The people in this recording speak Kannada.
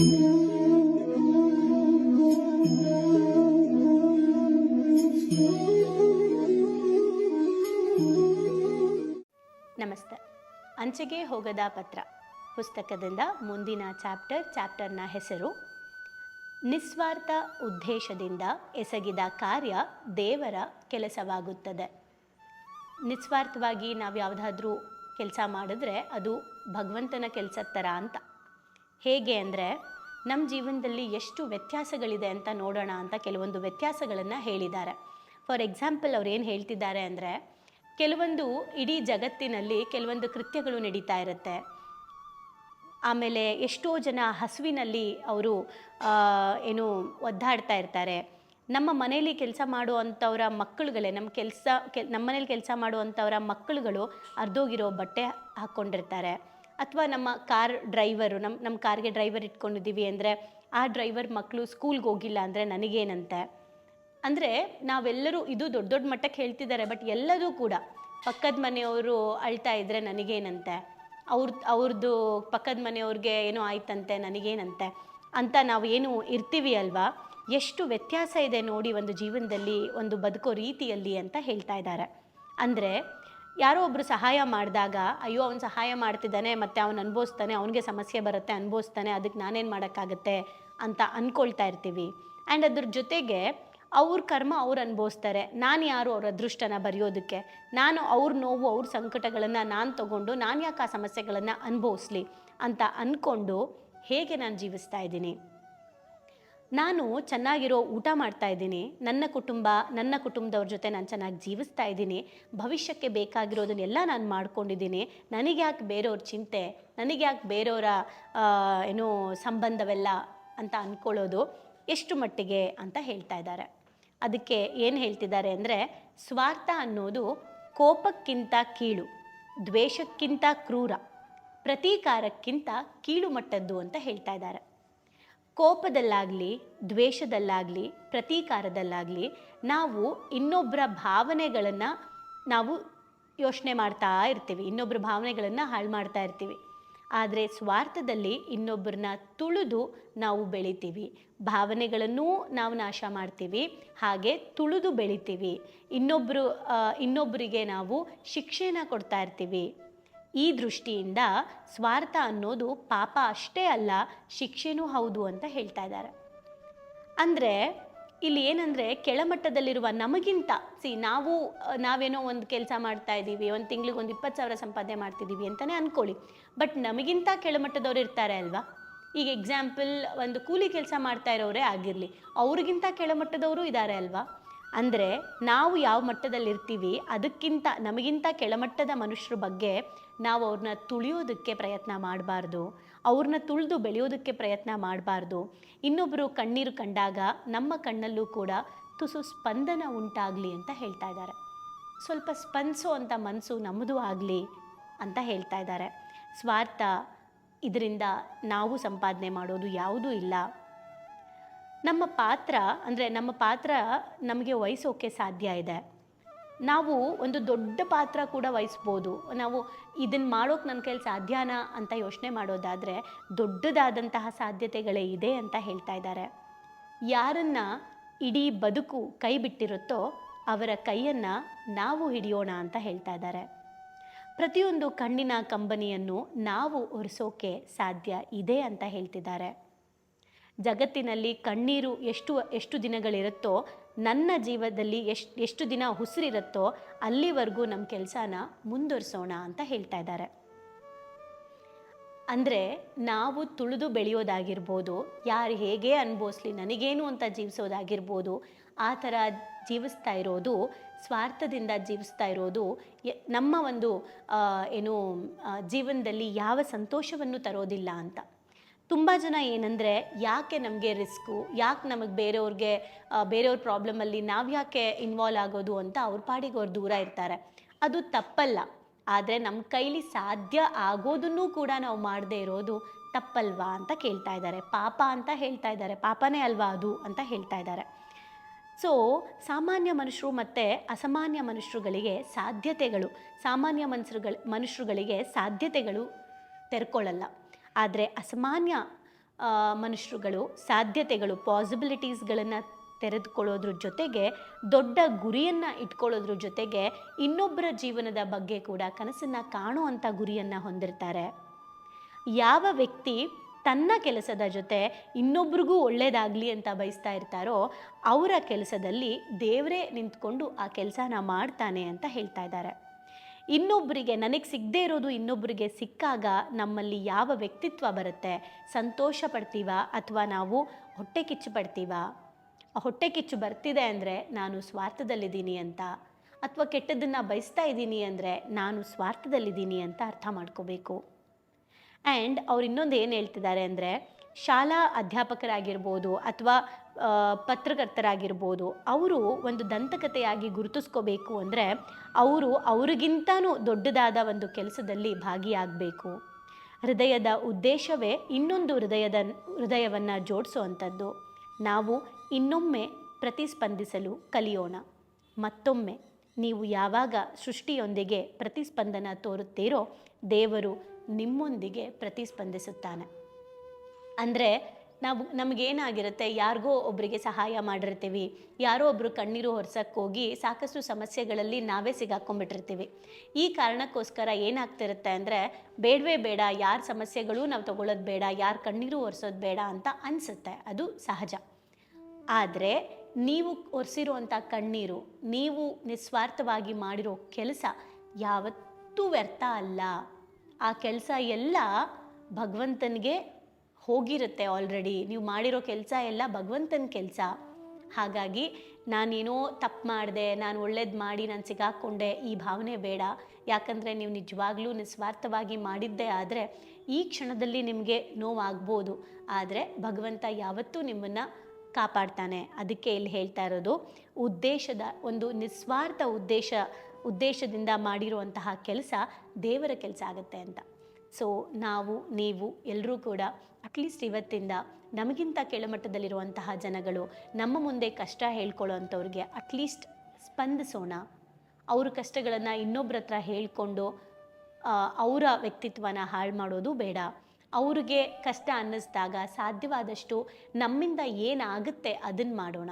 ನಮಸ್ತೆ. ಅಂಚೆಗೆ ಹೋಗದ ಪತ್ರ. ಪುಸ್ತಕದಿಂದ ಮುಂದಿನ ಚಾಪ್ಟರ್ ಚಾಪ್ಟರ್ನ ಹೆಸರು, ನಿಸ್ವಾರ್ಥ ಉದ್ದೇಶದಿಂದ ಎಸಗಿದ ಕಾರ್ಯ ದೇವರ ಕೆಲಸವಾಗುತ್ತದೆ. ನಿಸ್ವಾರ್ಥವಾಗಿ ನಾವು ಯಾವುದಾದ್ರೂ ಕೆಲಸ ಮಾಡಿದ್ರೆ ಅದು ಭಗವಂತನ ಕೆಲಸ ಥರ ಅಂತ. ಹೇಗೆ ಅಂದರೆ ನಮ್ಮ ಜೀವನದಲ್ಲಿ ಎಷ್ಟು ವ್ಯತ್ಯಾಸಗಳಿದೆ ಅಂತ ನೋಡೋಣ ಅಂತ ಕೆಲವೊಂದು ವ್ಯತ್ಯಾಸಗಳನ್ನು ಹೇಳಿದ್ದಾರೆ. ಫಾರ್ ಎಕ್ಸಾಂಪಲ್ ಅವ್ರು ಏನು ಹೇಳ್ತಿದ್ದಾರೆ ಅಂದರೆ, ಕೆಲವೊಂದು ಇಡೀ ಜಗತ್ತಿನಲ್ಲಿ ಕೆಲವೊಂದು ಕೃತ್ಯಗಳು ನಡೀತಾ ಇರುತ್ತೆ. ಆಮೇಲೆ ಎಷ್ಟೋ ಜನ ಹಸುವಿನಲ್ಲಿ ಅವರು ಏನು ಒದ್ದಾಡ್ತಾ ಇರ್ತಾರೆ. ನಮ್ಮ ಮನೆಯಲ್ಲಿ ಕೆಲಸ ಮಾಡುವಂಥವ್ರ ಮಕ್ಕಳುಗಳೇ ನಮ್ಮ ಕೆಲಸ, ಕೆಲ್ ನಮ್ಮ ಮನೇಲಿ ಕೆಲಸ ಮಾಡುವಂಥವ್ರ ಮಕ್ಕಳುಗಳು ಅರ್ಧೋಗಿರೋ ಬಟ್ಟೆ ಹಾಕ್ಕೊಂಡಿರ್ತಾರೆ ಅಥವಾ ನಮ್ಮ ಕಾರ್ ಡ್ರೈವರು ನಮ್ಮ ನಮ್ಮ ಕಾರ್ಗೆ ಡ್ರೈವರ್ ಇಟ್ಕೊಂಡಿದ್ದೀವಿ ಅಂದರೆ, ಆ ಡ್ರೈವರ್ ಮಕ್ಕಳು ಸ್ಕೂಲ್ಗೆ ಹೋಗಿಲ್ಲ ಅಂದರೆ ನನಗೇನಂತೆ? ಅಂದರೆ ನಾವೆಲ್ಲರೂ ಇದು ದೊಡ್ಡ ದೊಡ್ಡ ಮಟ್ಟಕ್ಕೆ ಹೇಳ್ತಿದ್ದಾರೆ, ಬಟ್ ಎಲ್ಲದೂ ಕೂಡ ಪಕ್ಕದ ಮನೆಯವರು ಅಳ್ತಾ ಇದ್ದರೆ ನನಗೇನಂತೆ? ಅವ್ರ ಅವ್ರದ್ದು ಪಕ್ಕದ ಮನೆಯವ್ರಿಗೆ ಏನೋ ಆಯ್ತಂತೆ, ನನಗೇನಂತೆ? ಅಂತ ನಾವು ಏನು ಇರ್ತೀವಿ ಅಲ್ವಾ? ಎಷ್ಟು ವ್ಯತ್ಯಾಸ ಇದೆ ನೋಡಿ ಒಂದು ಜೀವನದಲ್ಲಿ ಒಂದು ಬದುಕೋ ರೀತಿಯಲ್ಲಿ ಅಂತ ಹೇಳ್ತಾ ಇದ್ದಾರೆ. ಅಂದರೆ ಯಾರೋ ಒಬ್ಬರು ಸಹಾಯ ಮಾಡಿದಾಗ, ಅಯ್ಯೋ, ಅವ್ನು ಸಹಾಯ ಮಾಡ್ತಿದ್ದಾನೆ, ಮತ್ತು ಅವನು ಅನುಭವಿಸ್ತಾನೆ, ಅವನಿಗೆ ಸಮಸ್ಯೆ ಬರುತ್ತೆ, ಅನುಭವಿಸ್ತಾನೆ, ಅದಕ್ಕೆ ನಾನೇನು ಮಾಡೋಕ್ಕಾಗತ್ತೆ? ಅಂತ ಅಂದ್ಕೊಳ್ತಾ ಇರ್ತೀವಿ. ಆ್ಯಂಡ್ ಅದ್ರ ಜೊತೆಗೆ ಅವ್ರ ಕರ್ಮ ಅವ್ರು ಅನುಭವಿಸ್ತಾರೆ. ನಾನು ಯಾರು ಅವ್ರ ಅದೃಷ್ಟನ ಬರೆಯೋದಕ್ಕೆ? ನಾನು ಅವ್ರ ನೋವು, ಅವ್ರ ಸಂಕಟಗಳನ್ನು ನಾನು ತಗೊಂಡು, ನಾನು ಯಾಕೆ ಆ ಸಮಸ್ಯೆಗಳನ್ನು ಅನುಭವಿಸ್ಲಿ? ಅಂತ ಅಂದ್ಕೊಂಡು ಹೇಗೆ ನಾನು ಜೀವಿಸ್ತಾ ಇದ್ದೀನಿ? ನಾನು ಚೆನ್ನಾಗಿರೋ ಊಟ ಮಾಡ್ತಾ ಇದ್ದೀನಿ. ನನ್ನ ಕುಟುಂಬ, ನನ್ನ ಕುಟುಂಬದವ್ರ ಜೊತೆ ನಾನು ಚೆನ್ನಾಗಿ ಜೀವಿಸ್ತಾ ಇದ್ದೀನಿ. ಭವಿಷ್ಯಕ್ಕೆ ಬೇಕಾಗಿರೋದನ್ನೆಲ್ಲ ನಾನು ಮಾಡ್ಕೊಂಡಿದ್ದೀನಿ. ನನಗೆ ಯಾಕೆ ಬೇರೆಯವ್ರ ಚಿಂತೆ? ನನಗೆ ಯಾಕೆ ಬೇರೆಯವರ ಏನು ಸಂಬಂಧವೆಲ್ಲ ಅಂತ ಅಂದ್ಕೊಳ್ಳೋದು ಎಷ್ಟು ಮಟ್ಟಿಗೆ ಅಂತ ಹೇಳ್ತಾ ಇದ್ದಾರೆ. ಅದಕ್ಕೆ ಏನು ಹೇಳ್ತಿದ್ದಾರೆ ಅಂದರೆ, ಸ್ವಾರ್ಥ ಅನ್ನೋದು ಕೋಪಕ್ಕಿಂತ ಕೀಳು, ದ್ವೇಷಕ್ಕಿಂತ ಕ್ರೂರ, ಪ್ರತೀಕಾರಕ್ಕಿಂತ ಕೀಳು ಮಟ್ಟದ್ದು ಅಂತ ಹೇಳ್ತಾ ಇದ್ದಾರೆ. ಕೋಪದಲ್ಲಾಗಲಿ, ದ್ವೇಷದಲ್ಲಾಗಲಿ, ಪ್ರತೀಕಾರದಲ್ಲಾಗಲಿ ನಾವು ಇನ್ನೊಬ್ಬರ ಭಾವನೆಗಳನ್ನು ನಾವು ಯೋಚನೆ ಮಾಡ್ತಾ ಇರ್ತೀವಿ. ಇನ್ನೊಬ್ಬರ ಭಾವನೆಗಳನ್ನು ಹಾಳು ಮಾಡ್ತಾ ಇರ್ತೀವಿ. ಆದರೆ ಸ್ವಾರ್ಥದಲ್ಲಿ ಇನ್ನೊಬ್ಬರನ್ನ ತುಳಿದು ನಾವು ಬೆಳಿತೀವಿ. ಭಾವನೆಗಳನ್ನೂ ನಾವು ನಾಶ ಮಾಡ್ತೀವಿ. ಹಾಗೆ ತುಳಿದು ಬೆಳಿತೀವಿ. ಇನ್ನೊಬ್ಬರು ಇನ್ನೊಬ್ಬರಿಗೆ ನಾವು ಶಿಕ್ಷೆನ ಕೊಡ್ತಾ ಇರ್ತೀವಿ. ಈ ದೃಷ್ಟಿಯಿಂದ ಸ್ವಾರ್ಥ ಅನ್ನೋದು ಪಾಪ ಅಷ್ಟೇ ಅಲ್ಲ, ಶಿಕ್ಷೆನೂ ಹೌದು ಅಂತ ಹೇಳ್ತಾ ಇದ್ದಾರೆ. ಅಂದರೆ, ಇಲ್ಲಿ ಏನಂದರೆ, ಕೆಳಮಟ್ಟದಲ್ಲಿರುವ ನಮಗಿಂತ ಸಿ ನಾವು, ನಾವೇನೋ ಒಂದು ಕೆಲಸ ಮಾಡ್ತಾ ಇದ್ದೀವಿ, ಒಂದು ತಿಂಗ್ಳಿಗೆ ಒಂದು ಇಪ್ಪತ್ತು ಸಾವಿರ ಸಂಪಾದನೆ ಮಾಡ್ತಿದ್ದೀವಿ ಅಂತಲೇ ಅಂದ್ಕೊಳ್ಳಿ ಬಟ್ ನಮಗಿಂತ ಕೆಳಮಟ್ಟದವ್ರು ಇರ್ತಾರೆ ಅಲ್ವಾ? ಈಗ ಎಕ್ಸಾಂಪಲ್ ಒಂದು ಕೂಲಿ ಕೆಲಸ ಮಾಡ್ತಾ ಇರೋರೇ ಆಗಿರಲಿ, ಅವ್ರಿಗಿಂತ ಕೆಳಮಟ್ಟದವರು ಇದ್ದಾರೆ ಅಲ್ವಾ? ಅಂದರೆ ನಾವು ಯಾವ ಮಟ್ಟದಲ್ಲಿರ್ತೀವಿ, ಅದಕ್ಕಿಂತ ನಮಗಿಂತ ಕೆಳಮಟ್ಟದ ಮನುಷ್ಯರ ಬಗ್ಗೆ ನಾವು ಅವ್ರನ್ನ ತುಳಿಯೋದಕ್ಕೆ ಪ್ರಯತ್ನ ಮಾಡಬಾರ್ದು, ಅವ್ರನ್ನ ತುಳಿದು ಬೆಳೆಯೋದಕ್ಕೆ ಪ್ರಯತ್ನ ಮಾಡಬಾರ್ದು. ಇನ್ನೊಬ್ಬರು ಕಣ್ಣೀರು ಕಂಡಾಗ ನಮ್ಮ ಕಣ್ಣಲ್ಲೂ ಕೂಡ ತುಸು ಸ್ಪಂದನ ಉಂಟಾಗಲಿ ಅಂತ ಹೇಳ್ತಾ ಇದ್ದಾರೆ. ಸ್ವಲ್ಪ ಸ್ಪಂದಿಸೋ ಅಂಥ ಮನಸ್ಸು ನಮ್ಮದು ಆಗಲಿ ಅಂತ ಹೇಳ್ತಾ ಇದ್ದಾರೆ. ಸ್ವಾರ್ಥ, ಇದರಿಂದ ನಾವು ಸಂಪಾದನೆ ಮಾಡೋದು ಯಾವುದೂ ಇಲ್ಲ. ನಮ್ಮ ಪಾತ್ರ, ಅಂದರೆ ನಮ್ಮ ಪಾತ್ರ ನಮಗೆ ವಹಿಸೋಕೆ ಸಾಧ್ಯ ಇದೆ. ನಾವು ಒಂದು ದೊಡ್ಡ ಪಾತ್ರ ಕೂಡ ವಹಿಸ್ಬೋದು. ನಾವು ಇದನ್ನು ಮಾಡೋಕೆ ನನ್ನ ಕೈಲಿ ಸಾಧ್ಯನಾ ಅಂತ ಯೋಚನೆ ಮಾಡೋದಾದರೆ ದೊಡ್ಡದಾದಂತಹ ಸಾಧ್ಯತೆಗಳೇ ಇದೆ ಅಂತ ಹೇಳ್ತಾ ಇದ್ದಾರೆ. ಯಾರನ್ನು ಇಡೀ ಬದುಕು ಕೈ ಬಿಟ್ಟಿರುತ್ತೋ ಅವರ ಕೈಯನ್ನು ನಾವು ಹಿಡಿಯೋಣ ಅಂತ ಹೇಳ್ತಾ ಇದ್ದಾರೆ. ಪ್ರತಿಯೊಂದು ಕಣ್ಣಿನ ಕಂಬನಿಯನ್ನು ನಾವು ಒರೆಸೋಕೆ ಸಾಧ್ಯ ಇದೆ ಅಂತ ಹೇಳ್ತಿದ್ದಾರೆ. ಜಗತ್ತಿನಲ್ಲಿ ಕಣ್ಣೀರು ಎಷ್ಟು ಎಷ್ಟು ದಿನಗಳಿರುತ್ತೋ, ನನ್ನ ಜೀವದಲ್ಲಿ ಎಷ್ಟು ಎಷ್ಟು ದಿನ ಉಸಿರಿರುತ್ತೋ, ಅಲ್ಲಿವರೆಗೂ ನಮ್ಮ ಕೆಲಸನ ಮುಂದುವರಿಸೋಣ ಅಂತ ಹೇಳ್ತಾ ಇದ್ದಾರೆ. ಅಂದರೆ ನಾವು ತುಳಿದು ಬೆಳೆಯೋದಾಗಿರ್ಬೋದು, ಯಾರು ಹೇಗೆ ಅನುಭವಿಸ್ಲಿ ನನಗೇನು ಅಂತ ಜೀವಿಸೋದಾಗಿರ್ಬೋದು, ಆ ಥರ ಜೀವಿಸ್ತಾ ಇರೋದು, ಸ್ವಾರ್ಥದಿಂದ ಜೀವಿಸ್ತಾ ಇರೋದು ನಮ್ಮ ಒಂದು ಏನು ಜೀವನದಲ್ಲಿ ಯಾವ ಸಂತೋಷವನ್ನು ತರೋದಿಲ್ಲ ಅಂತ. ತುಂಬ ಜನ ಏನಂದರೆ, ಯಾಕೆ ನಮಗೆ ರಿಸ್ಕು? ಯಾಕೆ ನಮಗೆ ಬೇರೆಯವ್ರಿಗೆ ಬೇರೆಯವ್ರ ಪ್ರಾಬ್ಲಮಲ್ಲಿ ನಾವು ಯಾಕೆ ಇನ್ವಾಲ್ವ್ ಆಗೋದು? ಅಂತ ಅವ್ರ ಪಾಡಿಗೆ ಅವ್ರು ದೂರ ಇರ್ತಾರೆ. ಅದು ತಪ್ಪಲ್ಲ. ಆದರೆ ನಮ್ಮ ಕೈಲಿ ಸಾಧ್ಯ ಆಗೋದನ್ನು ಕೂಡ ನಾವು ಮಾಡದೇ ಇರೋದು ತಪ್ಪಲ್ವಾ ಅಂತ ಕೇಳ್ತಾ ಇದ್ದಾರೆ. ಪಾಪ ಅಂತ ಹೇಳ್ತಾ ಇದ್ದಾರೆ. ಪಾಪನೇ ಅಲ್ವಾ ಅದು ಅಂತ ಹೇಳ್ತಾ ಇದ್ದಾರೆ. ಸೊ ಸಾಮಾನ್ಯ ಮನುಷ್ಯರು ಮತ್ತು ಅಸಾಮಾನ್ಯ ಮನುಷ್ಯರುಗಳಿಗೆ ಸಾಧ್ಯತೆಗಳು, ಸಾಮಾನ್ಯ ಮನುಷ್ಯರುಗಳ ಮನುಷ್ಯರುಗಳಿಗೆ ಸಾಧ್ಯತೆಗಳು ತೆರ್ಕೊಳ್ಳಲ್ಲ. ಆದರೆ ಅಸಾಮಾನ್ಯ ಮನುಷ್ಯರುಗಳು ಸಾಧ್ಯತೆಗಳು ಪಾಸಿಬಿಲಿಟೀಸ್ಗಳನ್ನು ತೆರೆದುಕೊಳ್ಳೋದ್ರ ಜೊತೆಗೆ, ದೊಡ್ಡ ಗುರಿಯನ್ನು ಇಟ್ಕೊಳ್ಳೋದ್ರ ಜೊತೆಗೆ ಇನ್ನೊಬ್ಬರ ಜೀವನದ ಬಗ್ಗೆ ಕೂಡ ಕನಸನ್ನು ಕಾಣುವಂಥ ಗುರಿಯನ್ನು ಹೊಂದಿರ್ತಾರೆ. ಯಾವ ವ್ಯಕ್ತಿ ತನ್ನ ಕೆಲಸದ ಜೊತೆ ಇನ್ನೊಬ್ರಿಗೂ ಒಳ್ಳೆಯದಾಗಲಿ ಅಂತ ಬಯಸ್ತಾ ಇರ್ತಾರೋ, ಅವರ ಕೆಲಸದಲ್ಲಿ ದೇವರೇ ನಿಂತ್ಕೊಂಡು ಆ ಕೆಲಸನ ಮಾಡ್ತಾನೆ ಅಂತ ಹೇಳ್ತಾ ಇದ್ದಾರೆ. ಇನ್ನೊಬ್ಬರಿಗೆ ನನಗೆ ಸಿಗದೇ ಇರೋದು ಇನ್ನೊಬ್ಬರಿಗೆ ಸಿಕ್ಕಾಗ ನಮ್ಮಲ್ಲಿ ಯಾವ ವ್ಯಕ್ತಿತ್ವ ಬರುತ್ತೆ? ಸಂತೋಷ ಪಡ್ತೀವ ಅಥವಾ ನಾವು ಹೊಟ್ಟೆ ಕಿಚ್ಚು ಪಡ್ತೀವ? ಹೊಟ್ಟೆ ಕಿಚ್ಚು ಬರ್ತಿದೆ ಅಂದರೆ ನಾನು ಸ್ವಾರ್ಥದಲ್ಲಿದ್ದೀನಿ ಅಂತ ಅಥವಾ ಕೆಟ್ಟದನ್ನು ಬಯಸ್ತಾ ಇದ್ದೀನಿ ಅಂದರೆ ನಾನು ಸ್ವಾರ್ಥದಲ್ಲಿದ್ದೀನಿ ಅಂತ ಅರ್ಥ ಮಾಡ್ಕೋಬೇಕು. ಆ್ಯಂಡ್ ಅವ್ರು ಇನ್ನೊಂದು ಏನು ಹೇಳ್ತಿದ್ದಾರೆ ಅಂದರೆ ಶಾಲಾ ಅಧ್ಯಾಪಕರಾಗಿರ್ಬೋದು ಅಥವಾ ಪತ್ರಕರ್ತರಾಗಿರ್ಬೋದು, ಅವರು ಒಂದು ದಂತಕಥೆಯಾಗಿ ಗುರುತಿಸ್ಕೋಬೇಕು ಅಂದರೆ ಅವರು ಅವರಿಗಿಂತಾನೂ ದೊಡ್ಡದಾದ ಒಂದು ಕೆಲಸದಲ್ಲಿ ಭಾಗಿಯಾಗಬೇಕು. ಹೃದಯದ ಉದ್ದೇಶವೇ ಇನ್ನೊಂದು ಹೃದಯದ, ಹೃದಯವನ್ನು ಜೋಡಿಸುವಂಥದ್ದು. ನಾವು ಇನ್ನೊಮ್ಮೆ ಪ್ರತಿಸ್ಪಂದಿಸಲು ಕಲಿಯೋಣ. ಮತ್ತೊಮ್ಮೆ, ನೀವು ಯಾವಾಗ ಸೃಷ್ಟಿಯೊಂದಿಗೆ ಪ್ರತಿಸ್ಪಂದನ ತೋರುತ್ತೀರೋ ದೇವರು ನಿಮ್ಮೊಂದಿಗೆ ಪ್ರತಿಸ್ಪಂದಿಸುತ್ತಾನೆ. ಅಂದರೆ ನಾವು, ನಮಗೇನಾಗಿರುತ್ತೆ, ಯಾರಿಗೋ ಒಬ್ಬರಿಗೆ ಸಹಾಯ ಮಾಡಿರ್ತೀವಿ, ಯಾರೋ ಒಬ್ಬರು ಕಣ್ಣೀರು ಹೋಗಿ ಸಾಕಷ್ಟು ಸಮಸ್ಯೆಗಳಲ್ಲಿ ನಾವೇ ಸಿಗಾಕೊಂಡ್ಬಿಟ್ಟಿರ್ತೀವಿ. ಈ ಕಾರಣಕ್ಕೋಸ್ಕರ ಏನಾಗ್ತಿರುತ್ತೆ ಅಂದರೆ, ಬೇಡವೇ ಬೇಡ, ಯಾರ ಸಮಸ್ಯೆಗಳು ನಾವು ತಗೊಳ್ಳೋದು ಬೇಡ, ಯಾರ ಕಣ್ಣೀರು ಒರೆಸೋದು ಬೇಡ ಅಂತ ಅನಿಸುತ್ತೆ. ಅದು ಸಹಜ. ಆದರೆ, ನೀವು ಒರೆಸಿರುವಂಥ ಕಣ್ಣೀರು, ನೀವು ನಿಸ್ವಾರ್ಥವಾಗಿ ಮಾಡಿರೋ ಕೆಲಸ ಯಾವತ್ತೂ ವ್ಯರ್ಥ ಅಲ್ಲ. ಆ ಕೆಲಸ ಎಲ್ಲ ಭಗವಂತನಿಗೆ ಹೋಗಿರುತ್ತೆ ಆಲ್ರೆಡಿ ನೀವು ಮಾಡಿರೋ ಕೆಲಸ ಎಲ್ಲ ಭಗವಂತನ ಕೆಲಸ. ಹಾಗಾಗಿ ನಾನೇನೋ ತಪ್ಪು ಮಾಡಿದೆ, ನಾನು ಒಳ್ಳೇದು ಮಾಡಿ, ನಾನು ಸಿಗಾಕ್ಕೊಂಡೆ ಈ ಭಾವನೆ ಬೇಡ. ಯಾಕಂದರೆ ನೀವು ನಿಜವಾಗ್ಲೂ ನಿಸ್ವಾರ್ಥವಾಗಿ ಮಾಡಿದ್ದೇ ಆದರೆ ಈ ಕ್ಷಣದಲ್ಲಿ ನಿಮಗೆ ನೋವಾಗ್ಬೋದು. ಆದರೆ ಭಗವಂತ ಯಾವತ್ತೂ ನಿಮ್ಮನ್ನು ಕಾಪಾಡ್ತಾನೆ. ಅದಕ್ಕೆ ಇಲ್ಲಿ ಹೇಳ್ತಾ ಇರೋದು, ಉದ್ದೇಶದ ಒಂದು ನಿಸ್ವಾರ್ಥ ಉದ್ದೇಶ, ಉದ್ದೇಶದಿಂದ ಮಾಡಿರುವಂತಹ ಕೆಲಸ ದೇವರ ಕೆಲಸ ಆಗುತ್ತೆ ಅಂತ. ಸೊ ನಾವು, ನೀವು ಎಲ್ಲರೂ ಕೂಡ ಅಟ್ಲೀಸ್ಟ್ ಇವತ್ತಿಂದ ನಮಗಿಂತ ಕೆಳಮಟ್ಟದಲ್ಲಿರುವಂತಹ ಜನಗಳು ನಮ್ಮ ಮುಂದೆ ಕಷ್ಟ ಹೇಳ್ಕೊಳ್ಳೋ ಅಂಥವ್ರಿಗೆ ಅಟ್ಲೀಸ್ಟ್ ಸ್ಪಂದಿಸೋಣ. ಅವ್ರ ಕಷ್ಟಗಳನ್ನು ಇನ್ನೊಬ್ಬರ ಹತ್ರ ಹೇಳಿಕೊಂಡು ಅವರ ವ್ಯಕ್ತಿತ್ವನ ಹಾಳು ಮಾಡೋದು ಬೇಡ. ಅವ್ರಿಗೆ ಕಷ್ಟ ಅನ್ನಿಸ್ದಾಗ ಸಾಧ್ಯವಾದಷ್ಟು ನಮ್ಮಿಂದ ಏನಾಗುತ್ತೆ ಅದನ್ನು ಮಾಡೋಣ.